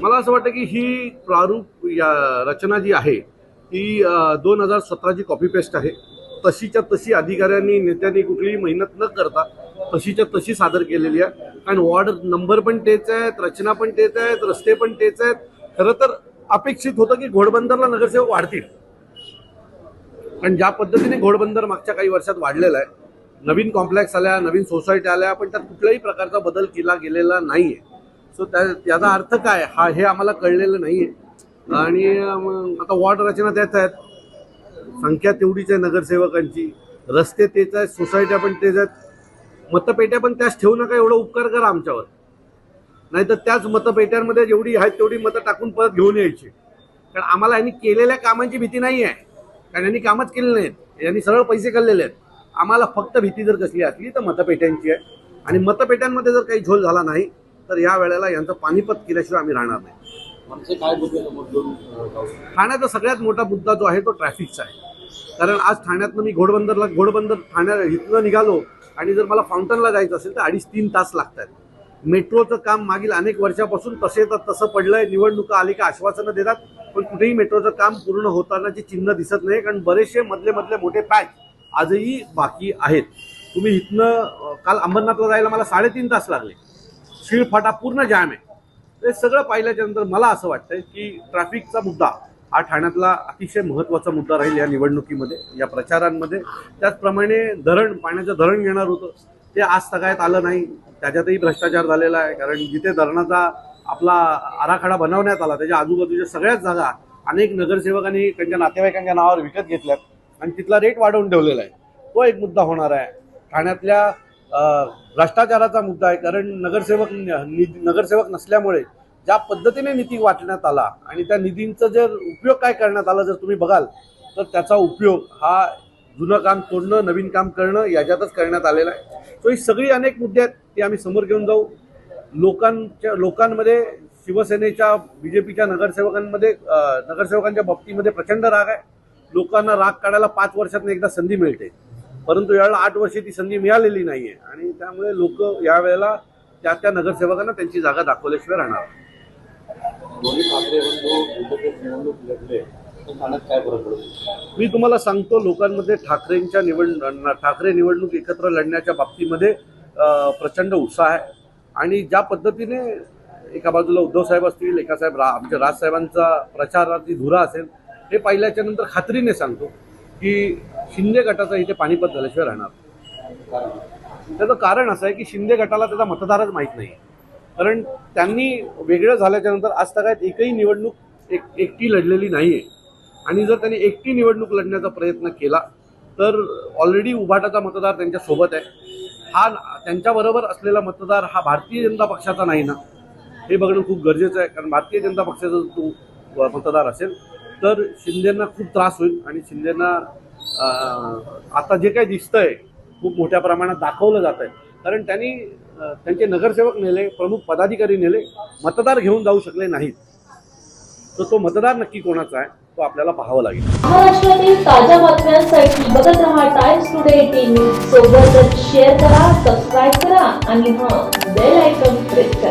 मला असं वाटतं की ही प्रारूप या रचना जी आहे ती दोन हजार सतराची कॉपी पेस्ट आहे तशीच्या तशी अधिकाऱ्यांनी नेत्यांनी कुठलीही मेहनत न करता तशीच्या तशी सादर केलेली आहे. कारण वॉर्ड नंबर पण तेच आहेत रचना पण तेच आहेत रस्ते पण तेच आहेत. खरं तर अपेक्षित होतं की घोडबंदरला नगरसेवक वाढतील. कारण ज्या पद्धतीने घोडबंदर मागच्या काही वर्षात वाढलेला आहे नवीन कॉम्प्लेक्स आल्या नवीन सोसायटी आल्या पण त्यात कुठल्याही प्रकारचा बदल केला गेलेला नाही आहे सो त्या त्याचा अर्थ काय? हा हे आम्हाला कळलेलं नाहीये. आणि आता वॉर्ड रचना त्याच आहेत. संख्या तेवढीच आहे नगरसेवकांची. रस्ते तेच आहेत सोसायट्या पण तेच आहेत. मतपेट्या पण त्याच ठेवू नका एवढं उपकार करा आमच्यावर. नाहीतर त्याच मतपेट्यांमध्ये जेवढी आहेत तेवढी मतं टाकून परत घेऊन यायची. कारण आम्हाला यांनी केलेल्या कामांची भीती नाही आहे कारण यांनी कामच केले नाहीत. यांनी सरळ पैसे खाल्लेले आहेत. आम्हाला फक्त भीती जर कसली असली तर मतपेट्यांची आहे. आणि मतपेट्यांमध्ये जर काही झोल झाला नाही तर या वेळेला यांचं पानिपत केल्याशिवाय आम्ही राहणार नाही? ठाण्याचा सगळ्यात मोठा मुद्दा जो आहे तो ट्रॅफिकचा आहे. कारण आज ठाण्यातनं मी घोडबंदरला घोडबंदर ठाण्यात इथनं निघालो आणि जर मला फाउंटनला जायचं असेल तर अडीच तीन तास लागतात. मेट्रोचं काम मागील अनेक वर्षापासून तसे तर तसं पडलंय. निवडणुका आली का आश्वासनं देतात पण कुठेही मेट्रोचं काम पूर्ण होतानाची चिन्ह दिसत नाही. कारण बरेचसे मधले मधले मोठे पॅच आजही बाकी आहेत. तुम्ही इथनं काल अंबरनाथला जायला मला साडेतीन तास लागले. शिळफाटा पूर्ण जॅम आहे. हे सगळं पाहिल्याच्या नंतर मला असं वाटतंय की ट्रॅफिकचा मुद्दा हा ठाण्यातला अतिशय महत्त्वाचा मुद्दा राहील या निवडणुकीमध्ये या प्रचारांमध्ये. त्याचप्रमाणे धरण पाण्याचं धरण घेणार होतं. ते आज सगळ्यात आलं नाही. त्याच्यातही भ्रष्टाचार झालेला आहे. कारण जिथे धरणाचा आपला आराखडा बनवण्यात आला त्याच्या आजूबाजूच्या सगळ्याच जागा अनेक नगरसेवकांनी त्यांच्या नातेवाईकांच्या नावावर विकत घेतल्यात आणि तिथला रेट वाढवून ठेवलेला आहे. तो एक मुद्दा होणार आहे. ठाण्यातल्या भ्रष्टाचाराचा मुद्दा आहे कारण नगरसेवक नगरसेवक नसल्यामुळे ज्या पद्धतीने निधी वाटण्यात आला आणि त्या निधींचा जर उपयोग काय करण्यात आला जर तुम्ही बघाल तर त्याचा उपयोग हा जुनं काम तोडणं नवीन काम करणं याच्यातच करण्यात आलेला आहे. सो ही सगळी अनेक मुद्दे आहेत ती आम्ही समोर घेऊन जाऊ. लोकांच्या लोकांमध्ये शिवसेनेच्या बी जे पीच्या नगरसेवकांमध्ये नगरसेवकांच्या बाबतीमध्ये प्रचंड राग आहे. लोकांना राग काढायला पाच वर्षातून एकदा संधी मिळते. परंतु यावेळेला आठ वर्षे ती संधी मिळालेली नाहीये. आणि त्यामुळे लोक यावेळेला त्या त्या नगरसेवकांना त्यांची जागा दाखवल्याशिवाय राहणार. निवडणूक मी तुम्हाला सांगतो लोकांमध्ये ठाकरेंच्या निवड ठाकरे निवडणूक एकत्र लढण्याच्या बाबतीमध्ये प्रचंड उत्साह आहे. आणि ज्या पद्धतीने एका बाजूला उद्धव साहेब असतील एका साहेब रा आमच्या राजसाहेबांचा प्रचाराची धुरा असेल हे पाहिल्याच्या नंतर खात्रीने सांगतो की शिंदे गटाचं इथे पाणीपत झाल्याशिवाय राहणार. कारण त्याचं कारण असं आहे की शिंदे गटाला त्याचा मतदारच माहीत नाही. कारण त्यांनी वेगळं झाल्याच्यानंतर आज तगायत एकही निवडणूक एक एकटी लढलेली नाही आहे आणि जर त्यांनी एकटी निवडणूक लढण्याचा प्रयत्न केला तर ऑलरेडी उभाटाचा मतदार त्यांच्यासोबत आहे. हा त्यांच्याबरोबर असलेला मतदार हा भारतीय जनता पक्षाचा नाही ना? हे बघणं खूप गरजेचं आहे. कारण भारतीय जनता पक्षाचा तो मतदार असेल तर शिंदेना खूप त्रास होईल आणि शिंदेना आता जे काही दिसतंय खूप मोठ्या प्रमाणात दाखवलं जात आहे कारण त्यांनी त्यांचे नगरसेवक नेले प्रमुख पदाधिकारी नेले मतदार घेऊन जाऊ शकले नाहीत. तर तो मतदार नक्की कोणाचा आहे तो आपल्याला पाहावं लागेल. महाराष्ट्रातील ताज्या बातम्यांसाठी बघत रहा टाइम्स टुडे एटीन सोबतच शेअर करा सबस्क्राईब करा आणि हा बेल आयकॉन प्रेस करा.